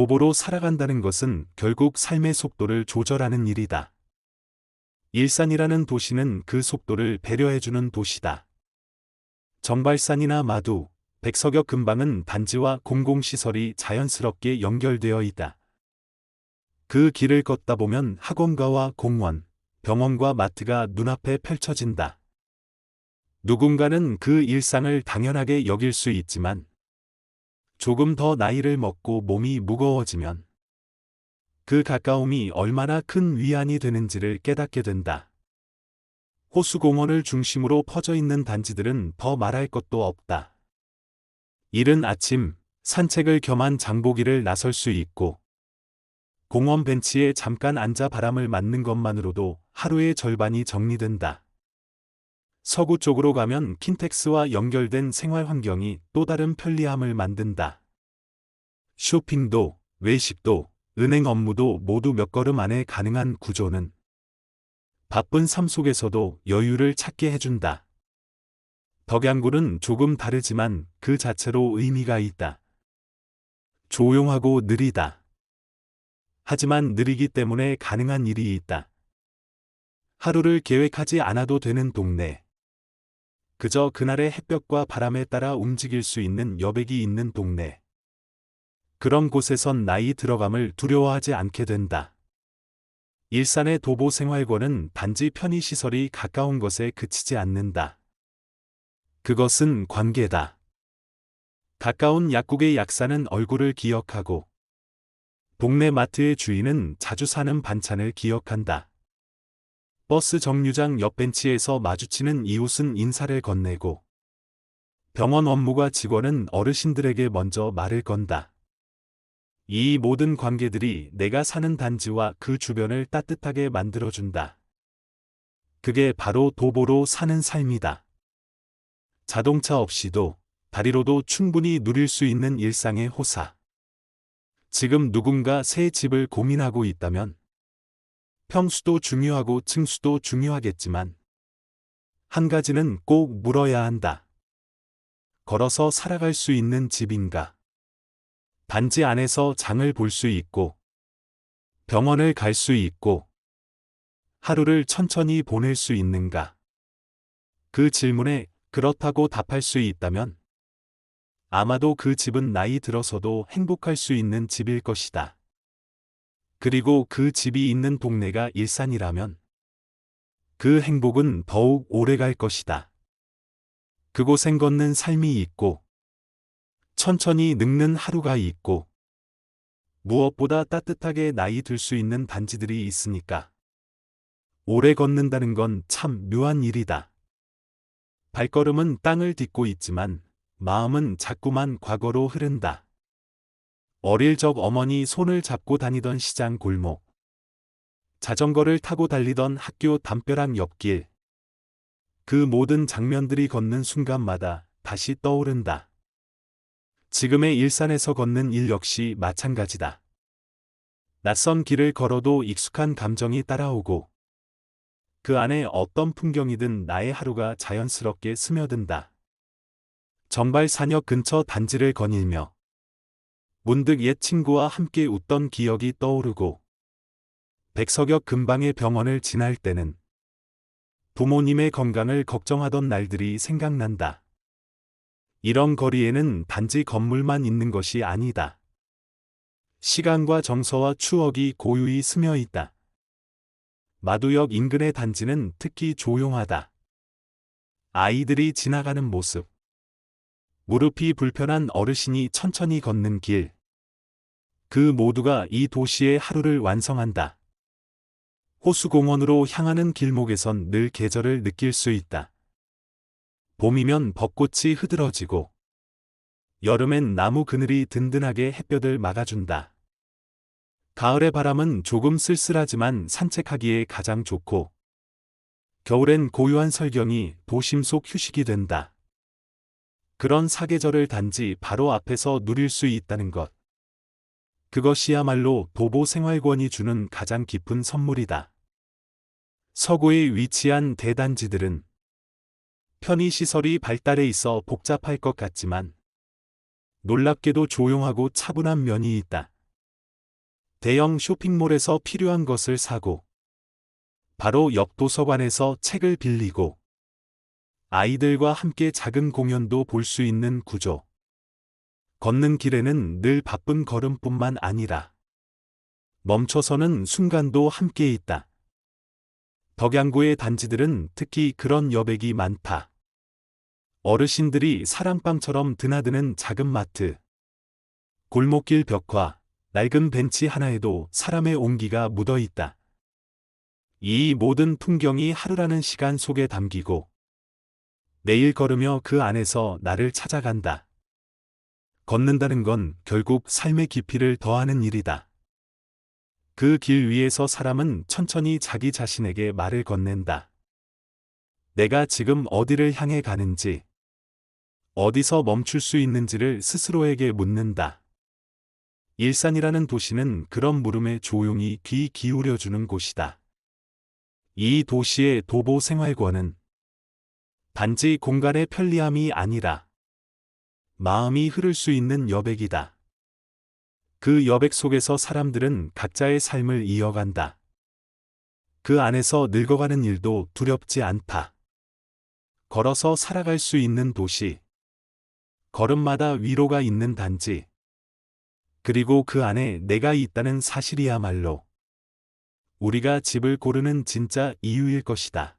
도보로 살아간다는 것은 결국 삶의 속도를 조절하는 일이다. 일산이라는 도시는 그 속도를 배려해주는 도시다. 정발산이나 마두, 백석역 근방은 단지와 공공시설이 자연스럽게 연결되어 있다. 그 길을 걷다 보면 학원가와 공원, 병원과 마트가 눈앞에 펼쳐진다. 누군가는 그 일상을 당연하게 여길 수 있지만 조금 더 나이를 먹고 몸이 무거워지면 그 가까움이 얼마나 큰 위안이 되는지를 깨닫게 된다. 호수공원을 중심으로 퍼져 있는 단지들은 더 말할 것도 없다. 이른 아침 산책을 겸한 장보기를 나설 수 있고 공원 벤치에 잠깐 앉아 바람을 맞는 것만으로도 하루의 절반이 정리된다. 서구 쪽으로 가면 킨텍스와 연결된 생활 환경이 또 다른 편리함을 만든다. 쇼핑도, 외식도, 은행 업무도 모두 몇 걸음 안에 가능한 구조는 바쁜 삶 속에서도 여유를 찾게 해준다. 덕양굴은 조금 다르지만 그 자체로 의미가 있다. 조용하고 느리다. 하지만 느리기 때문에 가능한 일이 있다. 하루를 계획하지 않아도 되는 동네. 그저 그날의 햇볕과 바람에 따라 움직일 수 있는 여백이 있는 동네. 그런 곳에선 나이 들어감을 두려워하지 않게 된다. 일산의 도보 생활권은 단지 편의시설이 가까운 것에 그치지 않는다. 그것은 관계다. 가까운 약국의 약사는 얼굴을 기억하고 동네 마트의 주인은 자주 사는 반찬을 기억한다. 버스 정류장 옆 벤치에서 마주치는 이웃은 인사를 건네고 병원 업무가 직원은 어르신들에게 먼저 말을 건다. 이 모든 관계들이 내가 사는 단지와 그 주변을 따뜻하게 만들어준다. 그게 바로 도보로 사는 삶이다. 자동차 없이도 다리로도 충분히 누릴 수 있는 일상의 호사. 지금 누군가 새 집을 고민하고 있다면 평수도 중요하고 층수도 중요하겠지만 한 가지는 꼭 물어야 한다. 걸어서 살아갈 수 있는 집인가? 단지 안에서 장을 볼 수 있고 병원을 갈 수 있고 하루를 천천히 보낼 수 있는가? 그 질문에 그렇다고 답할 수 있다면 아마도 그 집은 나이 들어서도 행복할 수 있는 집일 것이다. 그리고 그 집이 있는 동네가 일산이라면 그 행복은 더욱 오래 갈 것이다. 그곳엔 걷는 삶이 있고 천천히 늙는 하루가 있고 무엇보다 따뜻하게 나이 들 수 있는 단지들이 있으니까 오래 걷는다는 건 참 묘한 일이다. 발걸음은 땅을 딛고 있지만 마음은 자꾸만 과거로 흐른다. 어릴 적 어머니 손을 잡고 다니던 시장 골목. 자전거를 타고 달리던 학교 담벼락 옆길. 그 모든 장면들이 걷는 순간마다 다시 떠오른다. 지금의 일산에서 걷는 일 역시 마찬가지다. 낯선 길을 걸어도 익숙한 감정이 따라오고 그 안에 어떤 풍경이든 나의 하루가 자연스럽게 스며든다. 정발 산역 근처 단지를 거닐며 문득 옛 친구와 함께 웃던 기억이 떠오르고 백석역 근방의 병원을 지날 때는 부모님의 건강을 걱정하던 날들이 생각난다. 이런 거리에는 단지 건물만 있는 것이 아니다. 시간과 정서와 추억이 고유히 스며 있다. 마두역 인근의 단지는 특히 조용하다. 아이들이 지나가는 모습, 무릎이 불편한 어르신이 천천히 걷는 길. 그 모두가 이 도시의 하루를 완성한다. 호수공원으로 향하는 길목에선 늘 계절을 느낄 수 있다. 봄이면 벚꽃이 흐드러지고 여름엔 나무 그늘이 든든하게 햇볕을 막아준다. 가을의 바람은 조금 쓸쓸하지만 산책하기에 가장 좋고 겨울엔 고요한 설경이 도심 속 휴식이 된다. 그런 사계절을 단지 바로 앞에서 누릴 수 있다는 것. 그것이야말로 도보 생활권이 주는 가장 깊은 선물이다. 서구에 위치한 대단지들은 편의시설이 발달해 있어 복잡할 것 같지만 놀랍게도 조용하고 차분한 면이 있다. 대형 쇼핑몰에서 필요한 것을 사고, 바로 옆 도서관에서 책을 빌리고, 아이들과 함께 작은 공연도 볼 수 있는 구조. 걷는 길에는 늘 바쁜 걸음뿐만 아니라 멈춰서는 순간도 함께 있다. 덕양구의 단지들은 특히 그런 여백이 많다. 어르신들이 사랑방처럼 드나드는 작은 마트. 골목길 벽화, 낡은 벤치 하나에도 사람의 온기가 묻어 있다. 이 모든 풍경이 하루라는 시간 속에 담기고 매일 걸으며 그 안에서 나를 찾아간다. 걷는다는 건 결국 삶의 깊이를 더하는 일이다. 그 길 위에서 사람은 천천히 자기 자신에게 말을 건넨다. 내가 지금 어디를 향해 가는지, 어디서 멈출 수 있는지를 스스로에게 묻는다. 일산이라는 도시는 그런 물음에 조용히 귀 기울여주는 곳이다. 이 도시의 도보 생활권은 단지 공간의 편리함이 아니라 마음이 흐를 수 있는 여백이다. 그 여백 속에서 사람들은 각자의 삶을 이어간다. 그 안에서 늙어가는 일도 두렵지 않다. 걸어서 살아갈 수 있는 도시. 걸음마다 위로가 있는 단지. 그리고 그 안에 내가 있다는 사실이야말로 우리가 집을 고르는 진짜 이유일 것이다.